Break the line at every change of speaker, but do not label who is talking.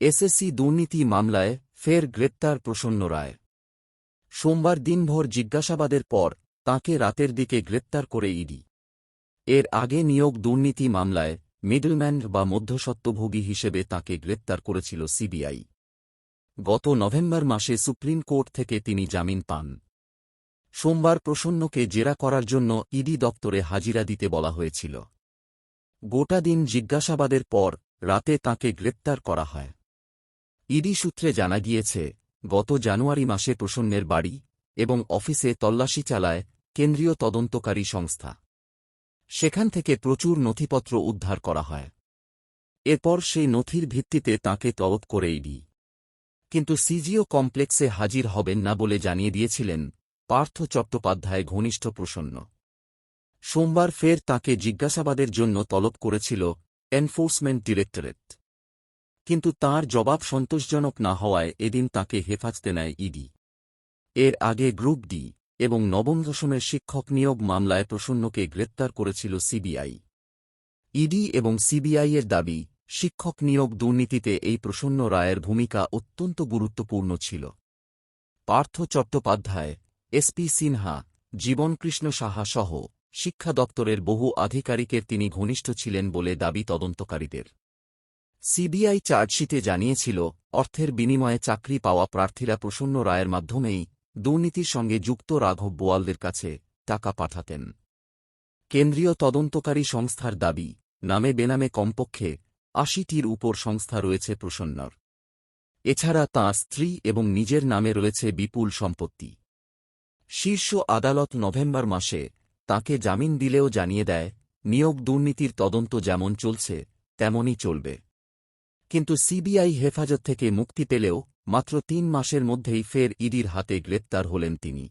SSC দুর্নীতি মামলায় ফের গ্রেপ্তার প্রসন্ন রায়। সোমবার দিনভর জিজ্ঞাসাবাদের পর তাঁকে রাতের দিকে গ্রেপ্তার করে ইডি। এর আগে নিয়োগ দুর্নীতি মামলায় মিডলম্যান বা মধ্যস্বত্বভোগী হিসেবে তাঁকে গ্রেপ্তার করেছিল সিবিআই। গত নভেম্বর মাসে সুপ্রিম কোর্ট থেকে তিনি জামিন পান। সোমবার প্রসন্নকে জেরা করার জন্য ইডি দপ্তরে হাজিরা দিতে বলা হয়েছিল। গোটা দিন জিজ্ঞাসাবাদের পর রাতে তাঁকে গ্রেপ্তার করা হয়। ইডি সূত্রে জানা গিয়েছে, গত জানুয়ারি মাসে প্রসন্নের বাড়ি এবং অফিসে তল্লাশি চালায় কেন্দ্রীয় তদন্তকারী সংস্থা। সেখান থেকে প্রচুর নথিপত্র উদ্ধার করা হয়। এরপর সেই নথির ভিত্তিতে তাঁকে তলব করে ইডি। কিন্তু সিজিও কমপ্লেক্সে হাজির হবেন না বলে জানিয়ে দিয়েছিলেন পার্থ চট্টোপাধ্যায় ঘনিষ্ঠ প্রসন্ন। সোমবার ফের তাঁকে জিজ্ঞাসাবাদের জন্য তলব করেছিল এনফোর্সমেন্ট ডিরেক্টরেট। কিন্তু তার জবাব সন্তোষজনক না হওয়ায় এদিন তাকে হেফাজতে নেয় ইডি। এর আগে গ্রুপ ডি এবং নবম দশমের শিক্ষক নিয়োগ মামলায় প্রসন্নকে গ্রেপ্তার করেছিল সিবিআই। ইডি এবং সিবিআইয়ের দাবি, শিক্ষক নিয়োগ দুর্নীতিতে এই প্রসন্ন রায়ের ভূমিকা অত্যন্ত গুরুত্বপূর্ণ ছিল। পার্থ চট্টোপাধ্যায় এসপি সিনহা জীবনকৃষ্ণ সাহা সহ শিক্ষা দপ্তরের বহু আধিকারিকের তিনি ঘনিষ্ঠ ছিলেন বলে দাবি তদন্তকারীদের। সিবিআই চার্জশিটে জানিয়েছিল, অর্থের বিনিময়ে চাকরি পাওয়া প্রার্থীরা প্রসন্ন রায়ের মাধ্যমেই দুর্নীতির সঙ্গে যুক্ত রাঘব বোয়ালদের কাছে টাকা পাঠাতেন। কেন্দ্রীয় তদন্তকারী সংস্থার দাবি, নামে বেনামে কমপক্ষে আশিটির উপর সংস্থা রয়েছে প্রসন্নর। এছাড়া তাঁর স্ত্রী এবং নিজের নামে রয়েছে বিপুল সম্পত্তি। শীর্ষ আদালত নভেম্বর মাসে তাকে জামিন দিলেও জানিয়ে দেয়, নিয়োগ দুর্নীতির তদন্ত যেমন চলছে, তেমনই চলবে। কিন্তু সিবিআই হেফাজত থেকে মুক্তি পেলেও মাত্র তিন মাসের মধ্যেই ফের ইডির হাতে গ্রেপ্তার হলেন তিনি।